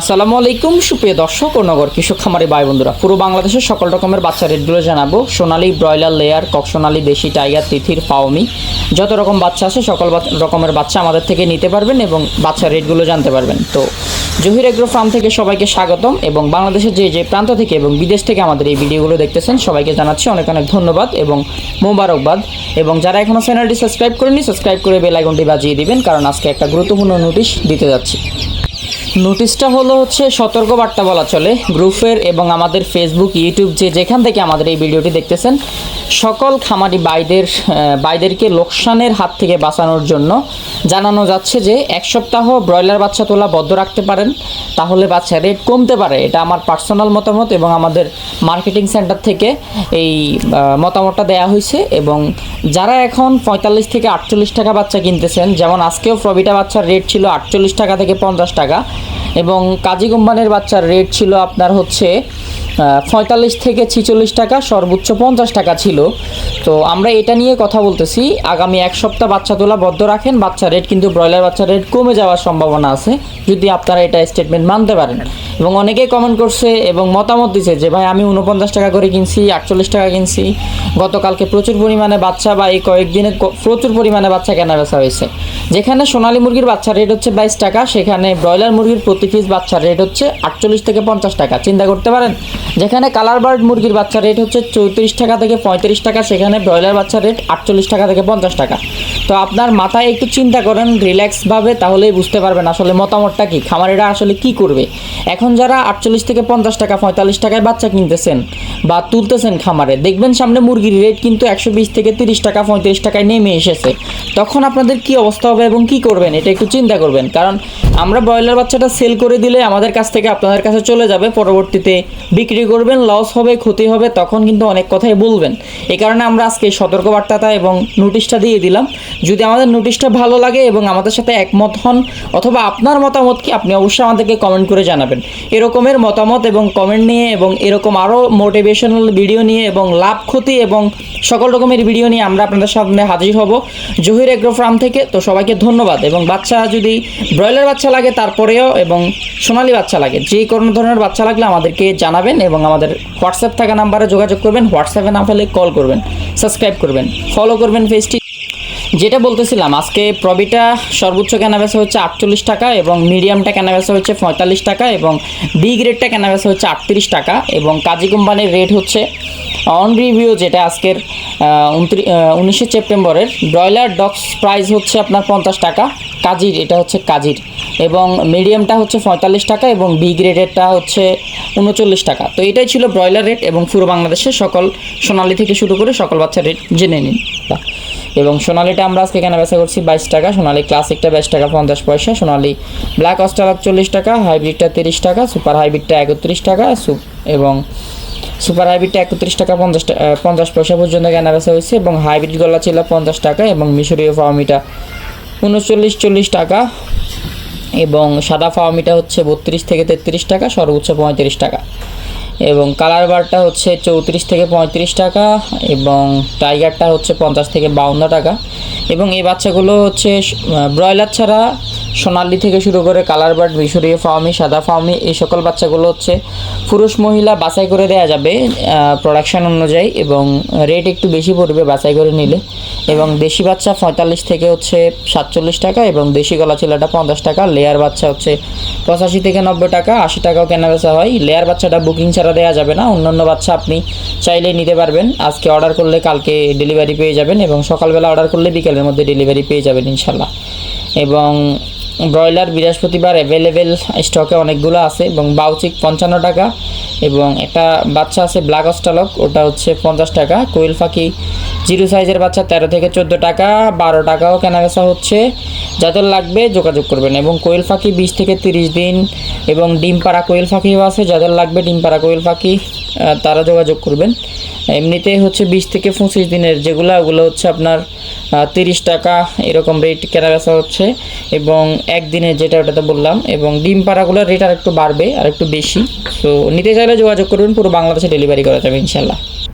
আসসালামু আলাইকুম, সুপ্রিয় দর্শক ও নগর কৃষক খামারি ভাই বন্ধুরা। পুরো বাংলাদেশের সকল রকমের বাচ্চা রেটগুলো জানাব। Sonali broiler layer, cock Sonali, দেশি টাইগার, তিথির, পাওমি। যত রকম বাচ্চা আছে, সকল রকমের বাচ্চা আমাদের থেকে নিতে পারবেন এবং বাচ্চা রেটগুলো জানতে পারবেন। তো জহির এগ্রো ফার্ম থেকে সবাইকে স্বাগতম এবং বাংলাদেশের যে যে প্রান্ত থেকে এবং বিদেশ থেকে আমাদের এই ভিডিওগুলো দেখতেছেন, সবাইকে জানাচ্ছি অনেক অনেক ধন্যবাদ এবং মোবারকবাদ। এবং যারা এখনও চ্যানেলটি সাবস্ক্রাইব করেনি সাবস্ক্রাইব করে বেল বাজিয়ে দিবেন, কারণ আজকে একটা গুরুত্বপূর্ণ নোটিশ দিতে যাচ্ছি। নোটিশটা হলো হচ্ছে সতর্ক বার্তা বলা চলে গ্রুপের এবং আমাদের ফেসবুক ইউটিউব যে যেখান থেকে আমাদের এই ভিডিওটি দেখতেছেন। সকল খামারি বাইদের বাইদেরকে লোকসানের হাত থেকে বাঁচানোর জন্য জানানো যাচ্ছে যে এক সপ্তাহ ব্রয়লার বাচ্চা তোলা বদ্ধ রাখতে পারেন, তাহলে বাচ্চা রেট কমতে পারে। এটা আমার পার্সোনাল মতামত এবং আমাদের মার্কেটিং সেন্টার থেকে এই মতামতটা দেওয়া হয়েছে এবং যারা এখন পঁয়তাল্লিশ থেকে আটচল্লিশ টাকা বাচ্চা কিনতেছেন, যেমন আজকেও প্রবিটা বাচ্চার রেট ছিল আটচল্লিশ টাকা থেকে পঞ্চাশ টাকা এবং কাজী কোম্পানির বাচ্চার রেট ছিল আপনার হচ্ছে পঁয়তাল্লিশ থেকে ছিচল্লিশ টাকা, সর্বোচ্চ পঞ্চাশ টাকা ছিল। তো আমরা এটা নিয়ে কথা বলতেছি। আগামী এক সপ্তাহ বাচ্চা তোলা বদ্ধ রাখেন। বাচ্চার রেট কিন্তু ব্রয়লার বাচ্চার রেট কমে যাওয়ার সম্ভাবনা আছে। যদি আপনারা এটা স্টেটমেন্ট মানতে পারেন। এবং অনেকেই কমেন্ট করছে এবং মতামত দিছে যে, ভাই, আমি উনপঞ্চাশ টাকা করে কিনছি, আটচল্লিশ টাকা কিনছি। গতকালকে প্রচুর পরিমাণে বাচ্চা বা এই কয়েকদিনে প্রচুর পরিমাণে বাচ্চা কেনা বেচা হয়েছে। যেখানে সোনালী মুরগির বাচ্চার রেট হচ্ছে বাইশ টাকা, সেখানে ব্রয়লার মুরগির প্রতি পিস বাচ্চার রেট হচ্ছে আটচল্লিশ থেকে পঞ্চাশ টাকা। চিন্তা করতে পারেন, যেখানে কালার বার্ড মুরগির বাচ্চার রেট হচ্ছে চৌত্রিশ টাকা থেকে পঁয়ত্রিশ টাকা, সেখানে ব্রয়লার বাচ্চার রেট আটচল্লিশ টাকা থেকে পঞ্চাশ টাকা। তো আপনার মাথায় একটু চিন্তা করেন রিল্যাক্সভাবে তাহলেই বুঝতে পারবেন আসলে মতামতটা কি। খামারিরা আসলে কি করবে? এখন যারা আটচল্লিশ থেকে পঞ্চাশ টাকা, পঁয়তাল্লিশ টাকায় বাচ্চা কিনতেছেন বা তুলতেছেন খামারে, দেখবেন সামনে মুরগির রেট কিন্তু একশো বিশ থেকে তিরিশ টাকা, পঁয়ত্রিশ টাকায় নেমে এসেছে। তখন আপনাদের কি অবস্থা হবে এবং কি করবেন, এটা একটু চিন্তা করবেন। কারণ আমরা ব্রয়লার বাচ্চাটা সেল করে দিলে আমাদের কাছ থেকে আপনাদের কাছে চলে যাবে, পরবর্তীতে বিক্রি করবেন লস হবে, ক্ষতি হবে, তখন কিন্তু অনেক কথাই বলবেন। এই কারণে আমরা আজকে সতর্কবার্তাটা এবং নোটিশটা দিয়ে দিলাম। যদি আমাদের নোটিশটা ভালো লাগে এবং আমাদের সাথে একমত হন, অথবা আপনার মতামত কি, আপনি অবশ্যই আমাদেরকে কমেন্ট করে জানাবেন। এরকমের মতামত এবং কমেন্ট নিয়ে এবং এরকম আরও মোটিভেশনাল ভিডিও নিয়ে এবং লাভ, ক্ষতি এবং সকল রকমের ভিডিও নিয়ে আমরা আপনাদের সামনে হাজির হব জহির এগ্রো ফার্ম থেকে। তো সবাইকে ধন্যবাদ। এবং বাচ্চা যদি ব্রয়লার বাচ্চা লাগে, তারপরেও এবং সোনালি বাচ্চা লাগে, যে কোনো ধরনের বাচ্চা লাগলে আমাদেরকে জানাবেন এবং আমাদের হোয়াটসঅ্যাপ থাকা নাম্বারে যোগাযোগ করবেন, হোয়াটসঅ্যাপে না পেলে কল করবেন সাবস্ক্রাইব করবেন ফলো করবেন পেজটি যেটা বলতেছিলাম, আজকে প্রবিটা সর্বোচ্চ কেনা বেচা হচ্ছে আটচল্লিশ টাকা এবং মিডিয়ামটা কেনা বেচা হচ্ছে পঁয়তাল্লিশ টাকা এবং বি গ্রেডটা কেনা বেচা হচ্ছে আটত্রিশ টাকা এবং কাজী কোম্পানির রেট হচ্ছে অন রিভিউ যেটা আজকের উনত্রিশ উনিশে সেপ্টেম্বরের, ব্রয়লার ডক্স প্রাইস হচ্ছে আপনার পঞ্চাশ টাকা, কাজির, এটা হচ্ছে কাজির এবং মিডিয়ামটা হচ্ছে পঁয়তাল্লিশ টাকা এবং বি গ্রেডেরটা হচ্ছে উনচল্লিশ টাকা। তো এটাই ছিল ব্রয়লার রেট এবং পুরো বাংলাদেশের সকল সোনালি থেকে শুরু করে সকল বাচ্চার রেট জেনে নিন। এবং সোনালিটা আমরা আজকে কেনা বেচা করছি বাইশ টাকা। সোনালি ক্লাসিকটা বাইশ টাকা পঞ্চাশ পয়সা সোনালি ব্ল্যাক অস্টার চল্লিশ টাকা হাইব্রিডটা তিরিশ টাকা সুপার হাইব্রিডটা একত্রিশ টাকা এবং সুপার হাইব্রিডটা একত্রিশ টাকা পঞ্চাশ টা- আহ, পঞ্চাশ পয়সা পর্যন্ত কেনা বেচা হয়েছে এবং হাইব্রিড গলা ছিল পঞ্চাশ টাকা এবং মিশরীয় ফার্মিটা উনচল্লিশ চল্লিশ টাকা এবং সাদা ফার্মিটা হচ্ছে বত্রিশ থেকে তেত্রিশ টাকা সর্বোচ্চ পঁয়ত্রিশ টাকা। এবং কালার বারটা হচ্ছে চৌত্রিশ থেকে পঁয়ত্রিশ টাকা এবং টাইগারটা হচ্ছে পঞ্চাশ থেকে বাউন্ন টাকা। এবং এই বাচ্চাগুলো হচ্ছে ব্রয়লার ছাড়া সোনালি থেকে শুরু করে কালার বার্ড, মিশরীয় ফার্মি সাদা ফার্মি এই সকল বাচ্চাগুলো হচ্ছে পুরুষ মহিলা বাছাই করে দেওয়া যাবে প্রোডাকশান অনুযায়ী এবং রেট একটু বেশি পড়বে বাছাই করে নিলে। এবং দেশি বাচ্চা পঁয়তাল্লিশ থেকে হচ্ছে সাতচল্লিশ টাকা এবং দেশি গলা ছেলেটা পঞ্চাশ টাকা লেয়ার বাচ্চা হচ্ছে পঁচাশি থেকে নব্বই টাকা, আশি টাকাও কেনা বেচা হয়। লেয়ার বাচ্চাটা বুকিং ছাড়া দেওয়া যাবে না, অন্যান্য বাচ্চা আপনি চাইলে নিতে পারবেন। আজকে অর্ডার করলে কালকে ডেলিভারি পেয়ে যাবেন এবং সকালবেলা অর্ডার করলে বিকেলের মধ্যে ডেলিভারি পেয়ে যাবেন ইনশাল্লাহ। এবং ব্রয়লার বৃহস্পতিবার অ্যাভেলেবেল স্টকে অনেকগুলো আছে এবং বাউচিক পঞ্চান্ন টাকা এবং একটা বাচ্চা আছে ব্ল্যাক অস্টালক ওটা হচ্ছে পঞ্চাশ টাকা। কোয়েল পাখি জিরো সাইজের বাচ্চা তেরো থেকে চোদ্দ টাকা, বারো টাকাও কেনাবেচা হচ্ছে। যাদের লাগবে যোগাযোগ করবেন এবং কোয়েল পাখি বিশ থেকে তিরিশ দিন এবং ডিম পাড়া কোয়েল পাখিও আছে, যাদের লাগবে ডিম পাড়া কোয়েল পাখি তারা যোগাযোগ করবেন। এমনিতে হচ্ছে বিশ থেকে পঁচিশ দিনের যেগুলো, ওগুলো হচ্ছে আপনার তিরিশ টাকা এরকম রেট কেনা বেচা হচ্ছে এবং একদিনে যেটা ওটাতে বললাম, এবং ডিম পাড়াগুলোর রেট আর একটু বাড়বে আর একটু বেশি। তো নিতে চাইলে যোগাযোগ করবেন পুরো বাংলাদেশে ডেলিভারি করা যাবে, ইনশাল্লাহ।